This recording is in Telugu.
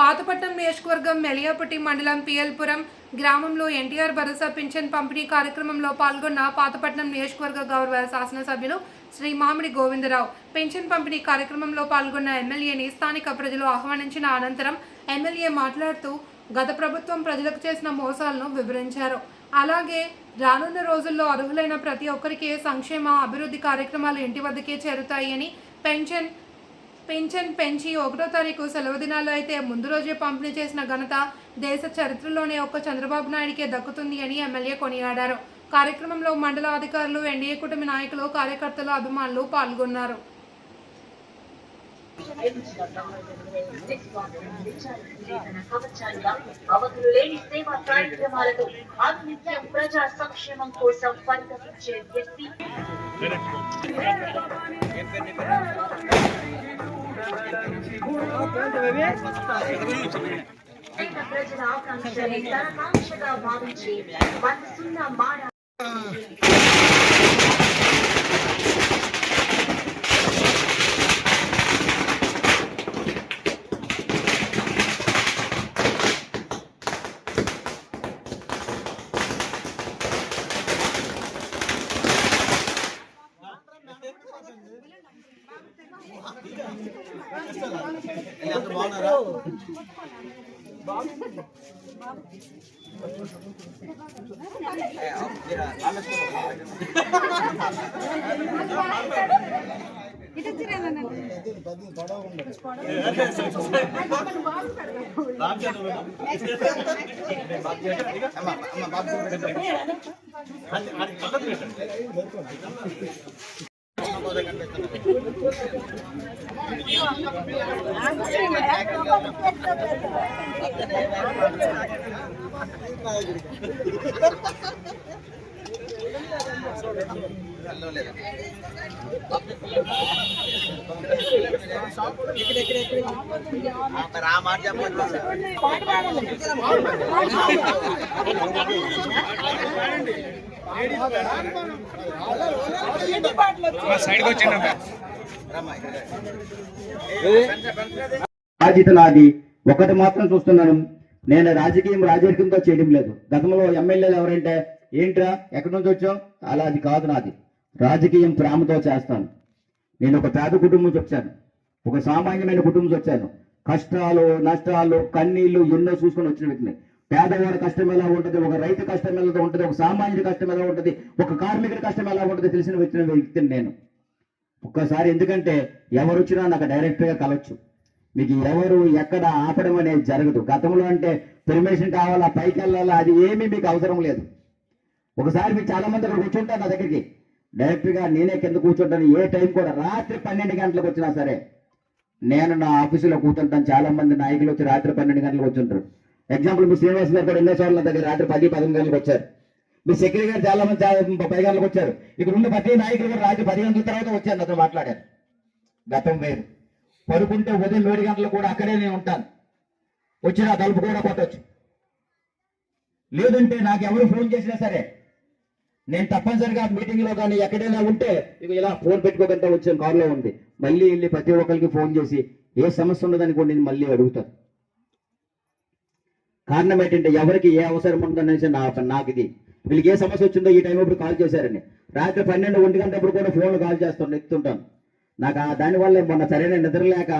పాతపట్నం నియోజకవర్గం మెలియాపట్టి మండలం పియల్పురం గ్రామంలో ఎన్టీఆర్ భరోసా పింఛన్ పంపిణీ కార్యక్రమంలో పాల్గొన్న పాతపట్నం నియోజకవర్గ గౌరవ శాసనసభ్యులు శ్రీ మామిడి గోవిందరావు. పెన్షన్ పంపిణీ కార్యక్రమంలో పాల్గొన్న ఎమ్మెల్యేని స్థానిక ప్రజలు ఆహ్వానించిన అనంతరం ఎమ్మెల్యే మాట్లాడుతూ గత ప్రభుత్వం ప్రజలకు చేసిన మోసాలను వివరించారు. అలాగే రానున్న రోజుల్లో అర్హులైన ప్రతి ఒక్కరికి సంక్షేమ అభివృద్ధి కార్యక్రమాలు ఇంటి వద్దకే చేరుతాయని పెన్షన్ పింఛన్ పెంచి ఒకటో తారీఖు సెలవు దినాల్లో అయితే ముందు రోజే పంపిణీ చేసిన ఘనత దేశ చరిత్రలోనే ఒక్క చంద్రబాబు నాయుడికే దక్కుతుంది అని ఎమ్మెల్యే కొనియాడారు. కార్యక్రమంలో మండల అధికారులు ఎన్డీఏ కుటుంబ నాయకులు కార్యకర్తలు అభిమానులు పాల్గొన్నారు. ప్రజా సంక్షేమం కోసం పరితపించే వ్యక్తి పేద ప్రజల ఆకాంక్షని తన కాంక్షగా భావించి బాధ్యత నాది ఒకటి మాత్రం చూస్తున్నాను. నేను రాజకీయం రాజకీయంతో చేయడం లేదు. గతంలో ఎమ్మెల్యేలు ఎవరంటే ఏంట్రా ఎక్కడి నుంచి వచ్చావు? అలా అది కాదు నాది. రాజకీయం ప్రేమతో చేస్తాను. నేను ఒక పేద కుటుంబం నుంచి వచ్చాను. ఒక సామాన్యమైన కుటుంబం నుంచి వచ్చాను. కష్టాలు నష్టాలు కన్నీళ్ళు ఎన్నో చూసుకొని వచ్చిన వ్యక్తిని. పేదవాడి కష్టం ఎలా ఉంటుంది? ఒక రైతు కష్టం ఎలా ఉంటుంది? ఒక సామాన్యుడి కష్టం ఎలా ఉంటుంది? ఒక కార్మికుడి కష్టం ఎలా ఉంటుంది? తెలిసిన వచ్చిన వ్యక్తిని నేను. ఒక్కసారి ఎందుకంటే ఎవరు వచ్చినా నాకు డైరెక్ట్గా కలవచ్చు మీకు ఎవరు ఎక్కడ ఆపడం అనేది జరగదు. గతంలో అంటే పెర్మిషన్ కావాలా పైకి వెళ్ళాలా అది ఏమీ మీకు అవసరం లేదు. ఒకసారి మీకు చాలా మంది అక్కడ కూర్చుంటారు నా దగ్గరికి. డైరెక్ట్గా నేనే కింద కూర్చుంటాను. ఏ టైం కూడా రాత్రి పన్నెండు గంటలకు వచ్చినా సరే నేను నా ఆఫీసులో కూర్చుంటాను. చాలా మంది నాయకులు వచ్చి రాత్రి పన్నెండు గంటలకు వచ్చుంటారు ఎగ్జాంపుల్ మీ శ్రీనివాస్ గారు కూడా ఎన్నోసార్లు దగ్గర రాత్రి పది పది గంటలకు వచ్చారు. మీ సెక్రటరీ గారు చాలా మంది పది గంటలకు వచ్చారు. ఇక్కడ ఉన్న ప్రతి నాయకులు కూడా రాత్రి పది గంటల తర్వాత వచ్చారు నాతో మాట్లాడారు. గతం వేరు. పడుకుంటే ఉదయం ఏడు గంటలు కూడా అక్కడే నేను ఉంటాను. వచ్చిన తలుపు కూడా కొట్టొచ్చు. లేదంటే నాకు ఎవరు ఫోన్ చేసినా సరే నేను తప్పనిసరిగా మీటింగ్లో కానీ ఎక్కడైనా ఉంటే ఇక ఇలా ఫోన్ పెట్టుకోకుండా వచ్చిన కారులో ఉంది. మళ్ళీ వెళ్ళి ప్రతి ఒక్కరికి ఫోన్ చేసి ఏ సమస్య ఉన్నదని కూడా నేను మళ్ళీ అడుగుతాను. కారణం ఏంటంటే ఎవరికి ఏ అవసరం ఉందనేసి నా నాకు ఇది. వీళ్ళకి ఏ సమస్య వచ్చిందో ఈ టైం ఇప్పుడు కాల్ చేశారని. రాత్రి పన్నెండు ఒంటి గంటప్పుడు కూడా ఫోన్ కాల్ చేస్తాను ఎత్తుంటాను. నాకు ఆ దానివల్ల మొన్న సరైన నిద్ర లేక